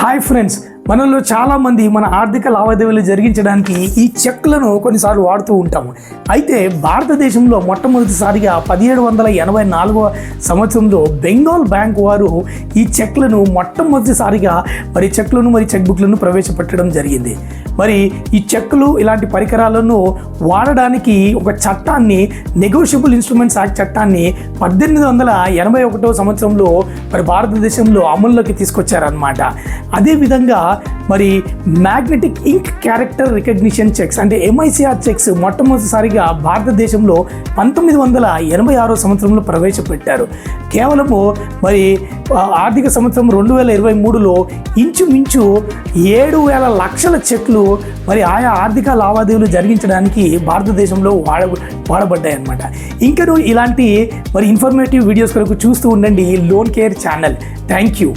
Hi friends మనలో చాలామంది మన ఆర్థిక లావాదేవీలు జరిగించడానికి ఈ చెక్లను కొన్నిసార్లు వాడుతూ ఉంటాము. అయితే భారతదేశంలో మొట్టమొదటిసారిగా పదిహేడు వందల ఎనభై నాలుగవ సంవత్సరంలో బెంగాల్ బ్యాంక్ వారు ఈ చెక్లను మొట్టమొదటిసారిగా మరి చెక్లను మరి చెక్ బుక్లను ప్రవేశపెట్టడం జరిగింది. మరి ఈ చెక్కులు ఇలాంటి పరికరాలను వాడడానికి ఒక చట్టాన్ని నెగోషియబుల్ ఇన్స్ట్రుమెంట్స్ యాక్ట్ చట్టాన్ని పద్దెనిమిది వందల ఎనభై ఒకటో సంవత్సరంలో మరి భారతదేశంలో అమల్లోకి తీసుకొచ్చారనమాట అదేవిధంగా మరి magnetic ink character recognition cheques అంటే ఎంఐసిఆర్ చెక్స్ మొట్టమొదటిసారిగా భారతదేశంలో పంతొమ్మిది వందల ఎనభై ఆరో సంవత్సరంలో ప్రవేశపెట్టారు. కేవలము మరి ఆర్థిక సంవత్సరం రెండు వేల ఇరవై మూడులో ఇంచుమించు ఏడు వేల లక్షల చెక్లు మరి ఆయా ఆర్థిక లావాదేవీలు జరిగించడానికి భారతదేశంలో వాడ వాడబడ్డాయి అనమాట ఇంకను ఇలాంటి మరి ఇన్ఫర్మేటివ్ వీడియోస్ కొరకు చూస్తూ ఉండండి loan care channel. Thank you